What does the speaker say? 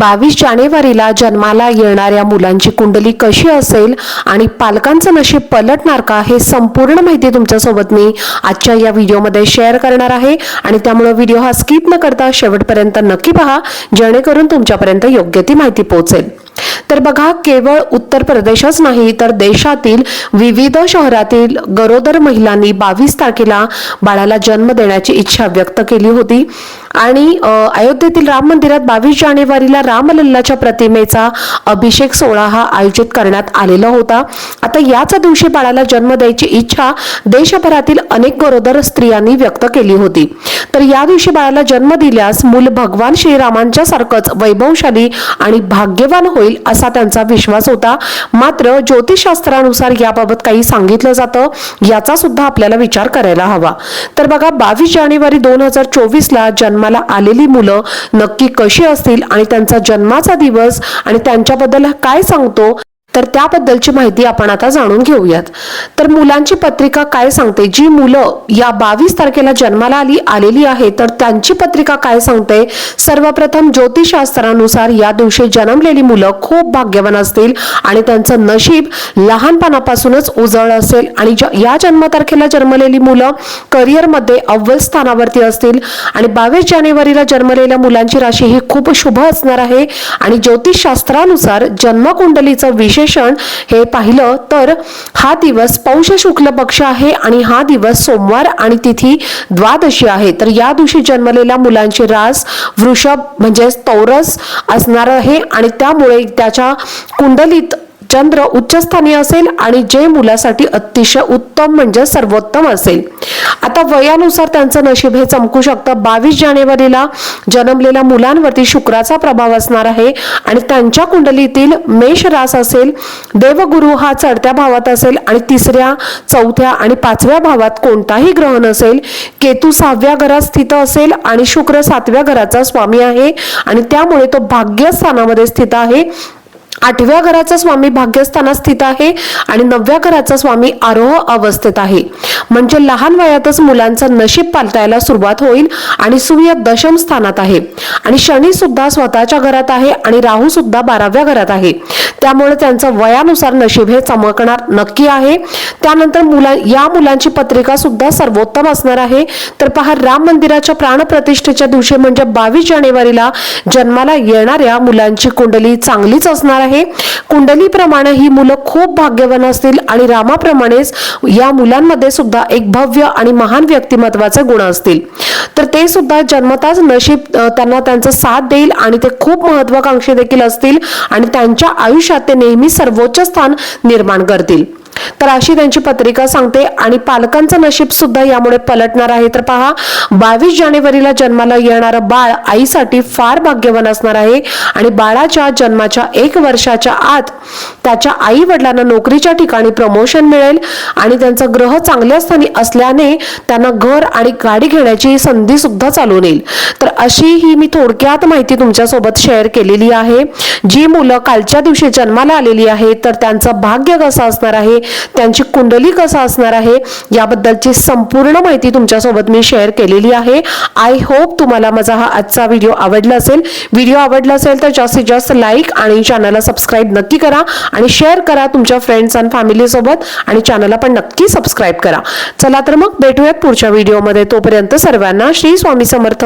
बावीस जानेवारीला जन्माला येणाऱ्या मुलांची कुंडली कशी असेल आणि पालकांचं नशीब पलटणार का हे संपूर्ण माहिती तुमच्यासोबत मी आजच्या या व्हिडिओमध्ये शेअर करणार आहे. आणि त्यामुळे व्हिडिओ हा स्किप न करता शेवटपर्यंत नक्की पहा जेणेकरून तुमच्यापर्यंत योग्य ती माहिती पोहोचेल. तर बघा केवळ उत्तर प्रदेशच नाही तर देशातील विविध शहरातील गरोदर महिलांनी बावीस तारखेला बाळाला जन्म देण्याची इच्छा व्यक्त केली होती. आणि अयोध्येतील राम मंदिरात बावीस जानेवारीला रामलल्लाच्या प्रतिमेचा अभिषेक सोहळा हा आयोजित करण्यात आलेला होता. आता याच दिवशी बाळाला जन्म द्यायची इच्छा देशभरातील अनेक गरोदर स्त्रियांनी व्यक्त केली होती. तर या दिवशी बाळाला जन्म दिल्यास मूल भगवान श्रीरामांच्या सारखंच वैभवशाली आणि भाग्यवान होईल असा त्यांचा विश्वास होता. मात्र ज्योतिषशास्त्रानुसार याबाबत काही सांगितलं जातं याचा सुद्धा आपल्याला विचार करायला हवा. तर बघा बावीस जानेवारी दोन हजार चोवीसला जन्माला आलेली मुलं नक्की कशी असतील आणि त्यांचा जन्माचा दिवस आणि त्यांच्याबद्दल काय सांगतो तर त्याबद्दलची माहिती आपण आता जाणून घेऊयात. तर मुलांची पत्रिका काय सांगते? जी मुलं या बावीस तारखेला जन्माला आली आलेली आहे तर त्यांची पत्रिका काय सांगते? सर्वप्रथम ज्योतिषशास्त्रानुसार या दिवशी जन्मलेली मुलं खूप भाग्यवान असतील आणि त्यांचं नशीब लहानपणापासूनच उजळ असेल आणि ज- या जन्मतारखेला जन्मलेली मुलं करिअरमध्ये अव्वल स्थानावरती असतील आणि बावीस जानेवारीला जन्मलेल्या मुलांची राशी ही खूप शुभ असणार आहे आणि ज्योतिषशास्त्रानुसार जन्मकुंडलीचं विशेषण हे पाहिलं तर हा दिवस पौष शुक्ल पक्ष आहे आणि हा दिवस सोमवार आणि तिथी द्वादशी आहे. तर या दिवशी जन्मलेल्या मुलांची रास वृषभ म्हणजेच तौरस असणार आहे आणि त्यामुळे त्याच्या कुंडलीत चंद्र उच्चस्थानी असेल आणि जे मुलासाठी अतिशय उत्तम म्हणजे सर्वोत्तम असेल. आता वयानुसार त्यांचं नशीब हे चमकू शकतं. बावीस जानेवारीला जन्मलेल्या मुलांवरती शुक्राचा प्रभाव असणार आहे आणि त्यांच्या कुंडलीतील मेष रास असेल देवगुरु हा चढत्या भावात असेल आणि तिसऱ्या चौथ्या आणि पाचव्या भावात कोणताही ग्रह नसेल केतू सहाव्या घरात स्थित असेल आणि शुक्र सातव्या घराचा स्वामी आहे आणि त्यामुळे तो भाग्यस्थानामध्ये स्थित आहे. आठव्या घराचा स्वामी भाग्यस्थानात स्थित आहे आणि नवव्या घराचा स्वामी आरोह अवस्थेत आहे. म्हणजे लहान वयातच मुलांचं नशीब पालटायला सुरुवात होईल आणि सूर्य दशम स्थानात आहे. आणि शनी सुद्धा स्वतःच्या घरात आहे आणि राहू सुद्धा बाराव्या घरात आहे. त्यामुळे त्यांचं वयानुसार नशीब हे चमकणार नक्की आहे. त्यानंतर मुला या मुलांची पत्रिका सुद्धा सर्वोत्तम असणार आहे. तर पहा राम मंदिराच्या प्राणप्रतिष्ठेच्या दिवशी म्हणजे बावीस जानेवारीला जन्माला येणाऱ्या मुलांची कुंडली चांगलीच असणार आहे. कुंडलीप्रमाणे ही मुलं खूप भाग्यवान असतील आणि रामाप्रमाणेच या मुलांमध्ये सुद्धा एक भव्य आणि महान व्यक्तिमत्वाचे गुण असतील. तर ते सुद्धा जन्मताच नशीब त्यांना त्यांचा साथ देईल आणि ते खूप महत्वाकांक्षी देखील असतील आणि त्यांच्या आयुष्यात ते नेहमी सर्वोच्च स्थान निर्माण करतील. तर अशी त्यांची पत्रिका सांगते आणि पालकांचं नशीब सुद्धा यामुळे पलटणार आहे. तर पहा बावीस जानेवारीला जन्माला येणारं बाळ आईसाठी फार भाग्यवान असणार आहे आणि बाळाच्या जन्माच्या एक वर्षाच्या आत त्याच्या आई वडिलांना नोकरीच्या ठिकाणी प्रमोशन मिळेल आणि त्यांचं ग्रह चांगल्या स्थानी असल्याने त्यांना घर आणि गाडी घेण्याची संधी सुद्धा चालून येईल तर अशी ही मी थोडक्यात माहिती तुमच्यासोबत शेअर केलेली आहे. जी मुलं कालच्या दिवशी जन्माला आलेली आहे तर त्यांचं भाग्य कसं असणार आहे त्यांची कुंडली कसं असणार आहे याबद्दलची संपूर्ण माहिती तुमच्यासोबत मी शेअर केलेली आहे. आय होप तुम्हाला माझा हा आजचा व्हिडिओ आवडला असेल. व्हिडिओ आवडला असेल तर जास्तीत जास्त लाईक आणि चॅनलला सबस्क्राईब नक्की करा आणि शेअर करा तुमच्या फ्रेंड्स आणि फॅमिलीसोबत आणि चॅनलला पण नक्की सबस्क्राईब करा. चला तर मग भेटूयात पुढच्या व्हिडिओमध्ये तोपर्यंत सर्वांना श्री स्वामी समर्थ.